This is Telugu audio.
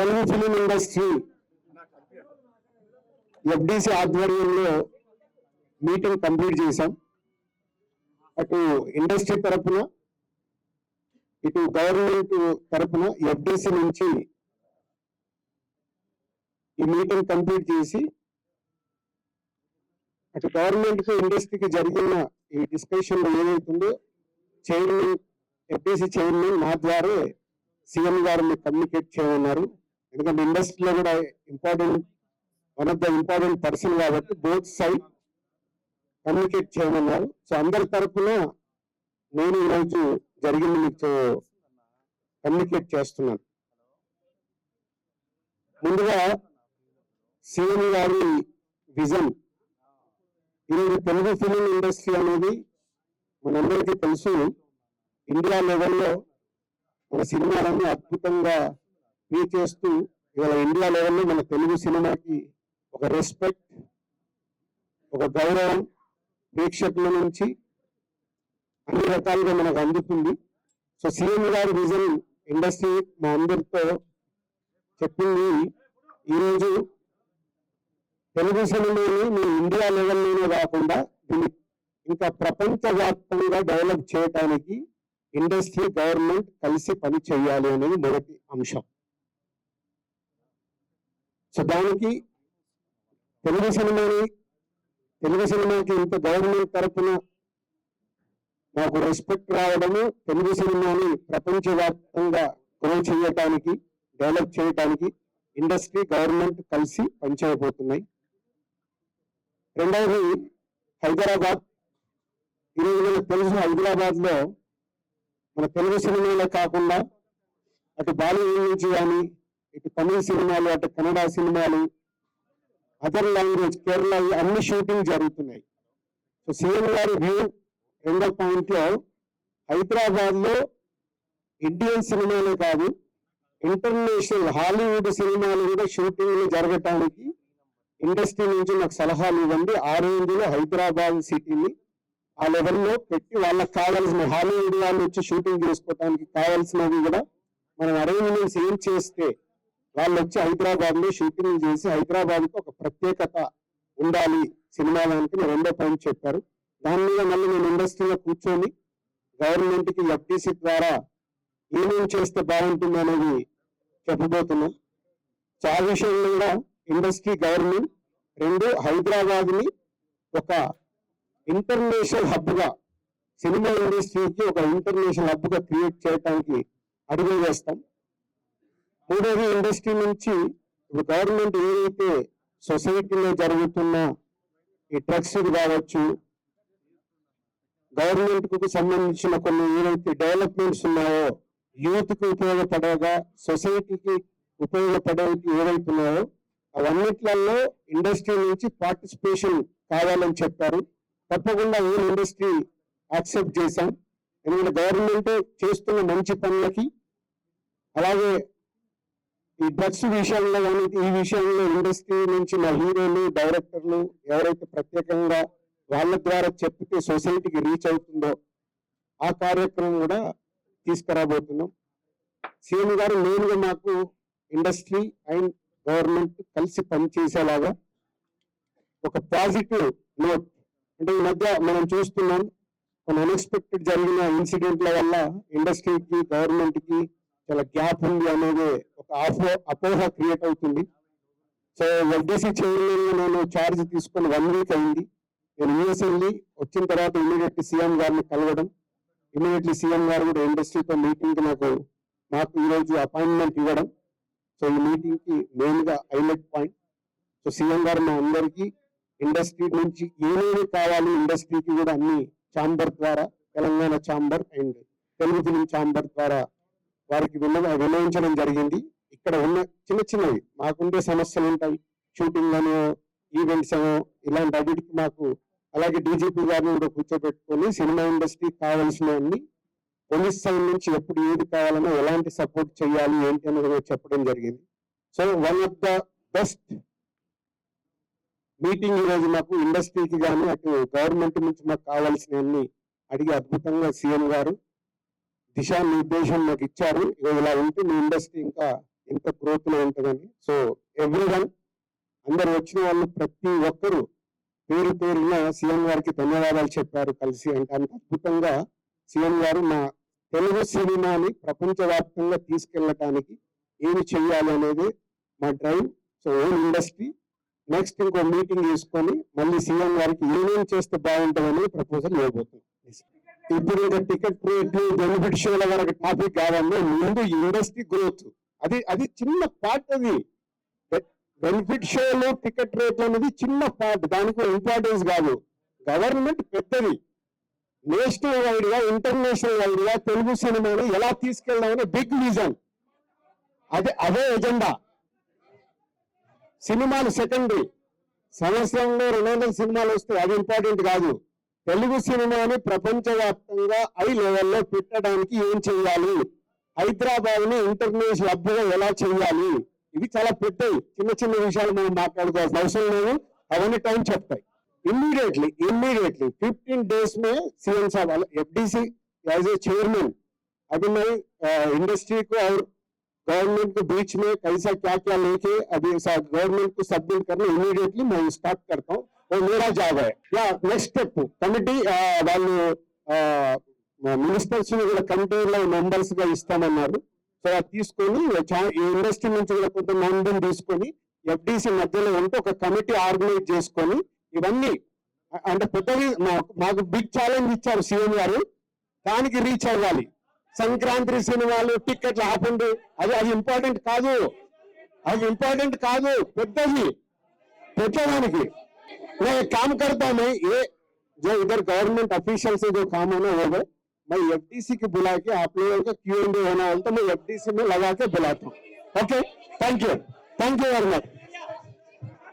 తెలుగు ఫిలిం ఇండస్ట్రీ ఎఫ్డిసి ఆధ్వర్యంలో మీటింగ్ కంప్లీట్ చేశాం. అటు ఇండస్ట్రీ తరపున ఇటు గవర్నమెంట్ తరపున ఎఫ్డిసి నుంచి ఈ మీటింగ్ కంప్లీట్ చేసి అటు గవర్నమెంట్ ఇండస్ట్రీకి జరిగిన ఈ డిస్కషన్ ఏదైతుందో చైర్మన్ ఎఫ్డిసి చైర్మన్ మా ద్వారా సీఎం గారు మీకు కమ్యూనికేట్ చేయమన్నారు ఎందుకంటే ఇండస్ట్రీలో కూడా important one of the important person కాబట్టి బోత్ సైడ్ కమ్యూనికేట్ చేయమన్నారు. సో అందరి తరఫున నేను ఈరోజు జరిగింది మీకు కమ్యూనికేట్ చేస్తున్నాను. ముందుగా సీఎం గారి విజన్ ఈరోజు తెలుగు ఫిలిం ఇండస్ట్రీ అనేది మనందరికీ తెలుసు. ఇండియా లెవెల్లో మన సినిమాలన్నీ అద్భుతంగా ప్లే చేస్తూ ఇవాళ ఇండియా లెవెల్లో మన తెలుగు సినిమాకి ఒక రెస్పెక్ట్ ఒక గౌరవం ప్రేక్షకుల నుంచి అన్ని రకాలుగా మనకు అందుతుంది. సో సీఎం గారి విజన్ ఇండస్ట్రీ మా అందరితో చెప్పింది ఈరోజు తెలుగు సినిమాని మేము ఇండియా లెవెల్లోనే కాకుండా దీన్ని ఇంకా ప్రపంచవ్యాప్తంగా డెవలప్ చేయడానికి ఇండస్ట్రీ గవర్నమెంట్ కలిసి పని చేయాలి అనేది మొదటి అంశం. సో దానికి తెలుగు సినిమాని తెలుగు సినిమాకి ఇంత గవర్నమెంట్ తరఫున మాకు రెస్పెక్ట్ రావడము తెలుగు సినిమాని ప్రపంచవ్యాప్తంగా గ్రో చేయటానికి డెవలప్ చేయటానికి ఇండస్ట్రీ గవర్నమెంట్ కలిసి పనిచేయబోతున్నాయి. రెండవది హైదరాబాద్. ఈరోజు మనకు తెలుసు హైదరాబాద్లో మన తెలుగు సినిమాలే కాకుండా అటు బాలీవుడ్ నుంచి కానీ ఇటు తమిళ సినిమాలు అటు కన్నడ సినిమాలు అదర్ లాంగ్వేజ్ కేరళ అన్ని షూటింగ్ జరుగుతున్నాయి. సో సీఎం గారి వ్యూ రెండో పాయింట్లో హైదరాబాద్లో ఇండియన్ సినిమాలే కాదు ఇంటర్నేషనల్ హాలీవుడ్ సినిమాలు కూడా షూటింగ్లు జరగటానికి ఇండస్ట్రీ నుంచి నాకు సలహాలు ఇవ్వండి. ఆ రోజులో హైదరాబాద్ సిటీని ఆ లెవెల్లో పెట్టి వాళ్ళకి కావాల్సిన హాలీవుడ్ వాళ్ళు వచ్చి షూటింగ్ చేసుకోవడానికి కావాల్సినవి కూడా మనం అరేంజ్మెంట్స్ ఏం చేస్తే వాళ్ళు వచ్చి హైదరాబాద్లో షూటింగ్ చేసి హైదరాబాద్కి ఒక ప్రత్యేకత ఉండాలి సినిమా దానికి నేను రెండో పాయింట్ చెప్పారు. దాని మీద మళ్ళీ నేను ఇండస్ట్రీలో కూర్చొని గవర్నమెంట్కి ఎఫ్టీసీ ద్వారా ఏమేం చేస్తే బాగుంటుంది అనేది చెప్పబోతున్నాం. ఆ విషయంలో కూడా ఇండస్ట్రీ గవర్నమెంట్ రెండు హైదరాబాద్ని ఒక ఇంటర్నేషనల్ హబ్గా సినిమా ఇండస్ట్రీకి ఒక ఇంటర్నేషనల్ హబ్గా క్రియేట్ చేయడానికి అడుగులు వేస్తాం. మూడోది ఇండస్ట్రీ నుంచి ఇప్పుడు గవర్నమెంట్ ఏదైతే సొసైటీలో జరుగుతున్న ఈ డ్రగ్స్ కావచ్చు గవర్నమెంట్కు సంబంధించిన కొన్ని ఏదైతే డెవలప్మెంట్స్ ఉన్నాయో యూత్కి ఉపయోగపడేగా సొసైటీకి ఉపయోగపడేవి ఏవైతే ఉన్నాయో అవన్నిట్లలో ఇండస్ట్రీ నుంచి పార్టిసిపేషన్ కావాలని చెప్పారు. తప్పకుండా ఓన్ ఇండస్ట్రీ యాక్సెప్ట్ చేశాం. ఎందుకంటే గవర్నమెంట్ చేస్తున్న మంచి పనులకి అలాగే ఈ డ్రగ్స్ విషయంలో కానీ ఈ విషయంలో ఇండస్ట్రీ నుంచి మా హీరోలు డైరెక్టర్లు ఎవరైతే ప్రత్యేకంగా వాళ్ళ ద్వారా చెప్తే సొసైటీకి రీచ్ అవుతుందో ఆ కార్యక్రమం కూడా తీసుకురాబోతున్నాం. సీఎం గారు మెయిన్గా మాకు ఇండస్ట్రీ అండ్ గవర్నమెంట్ కలిసి పనిచేసేలాగా ఒక పాజిటివ్ నోట్ అంటే ఈ మధ్య మనం చూస్తున్నాం కొన్ని అన్ఎక్స్పెక్టెడ్ జరిగిన ఇన్సిడెంట్ల వల్ల ఇండస్ట్రీకి గవర్నమెంట్కి చాలా గ్యాప్ ఉంది అనేది ఒక అపోహ క్రియేట్ అవుతుంది. సో ఎల్డీసీ చైర్మన్ నేను ఛార్జ్ తీసుకొని వన్ వీక్ అయింది. నేను యూఎస్ వెళ్ళి వచ్చిన తర్వాత ఇమీడియట్లీ సీఎం గారిని కలవడం ఇమీడియట్లీ సీఎం గారు కూడా ఇండస్ట్రీతో మీటింగ్ నాకు నాకు ఈరోజు అపాయింట్మెంట్ ఇవ్వడం. సో ఈ మీటింగ్కి మెయిన్గా హైలైట్ పాయింట్. సో సీఎం గారు మా అందరికీ ఇండస్ట్రీ నుంచి ఏమేమి కావాలి ఇండస్ట్రీకి కూడా అన్ని ఛాంబర్ ద్వారా Telangana chamber and Telugu film chamber ద్వారా వారికి విన్న విన్నవించడం జరిగింది. ఇక్కడ ఉన్న చిన్న చిన్నవి మాకుండే సమస్యలు ఉంటాయి. షూటింగ్ ఈవెంట్స్ అనో ఇలాంటి అన్నిటికి మాకు అలాగే డీజీపీ గారిని కూడా కూర్చోబెట్టుకొని సినిమా ఇండస్ట్రీకి కావాల్సినవన్నీ పోలీస్ సైడ్ నుంచి ఎప్పుడు ఏది కావాలన్నా ఎలాంటి సపోర్ట్ చేయాలి ఏంటి అనేది చెప్పడం జరిగింది. So one of the best meeting ఈ రోజు మాకు ఇండస్ట్రీకి కానీ అటు గవర్నమెంట్ నుంచి మాకు కావాల్సినవన్నీ అడిగి అద్భుతంగా సీఎం గారు దిశానిర్దేశం మాకు ఇచ్చారు. ఇలా ఉంటే మీ ఇండస్ట్రీ ఇంకా ఎంత గ్రోత్లో ఉంటుందని. సో ఎవ్రీ వన్ అందరు వచ్చిన వాళ్ళు ప్రతి ఒక్కరు పేరు పేరున సీఎం గారికి ధన్యవాదాలు చెప్పారు కలిసి. అంటే అంత అద్భుతంగా సీఎం గారు మా తెలుగు సినిమాని ప్రపంచవ్యాప్తంగా తీసుకెళ్ళటానికి ఏమి చేయాలి అనేది మా drive so own industry next ఇంకో మీటింగ్ తీసుకొని మళ్ళీ సీఎం గారికి ఏమేం చేస్తే బాగుంటుందని ప్రపోజల్ ఇవ్వబోతున్నాం. ఇప్పుడు ఇంకా టికెట్ రేట్ బెనిఫిట్ షోల వరకు టాపిక్ కాదండి ముందు ఇండస్ట్రీ గ్రోత్ అది అది చిన్న పార్ట్ అది. బెనిఫిట్ షోలు టికెట్ రేట్లు అనేది చిన్న పార్ట్ దానికి ఇంపార్టెన్స్ కాదు. గవర్నమెంట్ పెద్దది. నేషనల్ వైడ్గా ఇంటర్నేషనల్ వైడ్గా తెలుగు సినిమాని ఎలా తీసుకెళ్దామనే బిగ్ విజన్ అదే అదే ఎజెండా సినిమాలు సెకండరీ సంవత్సరంలో రెండు వందల సినిమాలు వస్తాయి అది ఇంపార్టెంట్ కాదు. తెలుగు సినిమాని ప్రపంచవ్యాప్తంగా ఐ లెవెల్లో పెట్టడానికి ఏం చేయాలి? హైదరాబాద్ ని ఇంటర్నేషనల్ హబ్ గా ఎలా చేయాలి ఇవి చాలా పెద్దవి చిన్న చిన్న విషయాలు మనం మాట్లాడుకోవాల్సిన అవసరం లేదు అవన్నీ టైం చెప్తాయి ఇమ్మీడియట్లీ ఇమ్మీడియట్లీ फिफ्टीन डेज में सीएम साहब एफडीसी एज ए चेयरमैन अभी मैं इंडस्ट्री को और गवर्नमेंट के बीच में कैसा क्या क्या लेके अभी गवर्नमेंट को सबमिट करना इमीडिएटली मैं स्टार्ट करता हूँ वो मेरा जॉब है या నెక్స్ట్ స్టెప్ కమిటీ వాళ్ళు మినిస్టర్స్ కూడా కమిటీలో మెంబర్స్ గా ఇస్తామన్నారు సో అది తీసుకొని చా- ఈ ఇండస్ట్రీ నుంచి కూడా కొంత మందిని తీసుకొని ఎఫ్డిసి మధ్యలో ఉంటే ఒక కమిటీ ఆర్గనైజ్ చేసుకొని ఇవన్నీ అ- అంటే పెద్దవి మా- మాకు బిగ్ ఛాలెంజ్ ఇచ్చారు సీఎం గారు దానికి రీచ్ అవ్వాలి సంక్రాంతి సినిమాలు టికెట్లు ఆపండి అది అది ఇంపార్టెంట్ కాదు అది ఇంపార్టెంట్ కాదు పెద్దది పెట్టడానికి मैं एक काम करता हूं मैं ये जो इधर गवर्नमेंट ऑफिशियल से जो काम होना होगा मैं एफडीसी की बुला के आप लोगों का क्यू एंड होना होगा तो मैं एफडीसी में लगा के बुलाता हूँ। Okay thank you thank you very much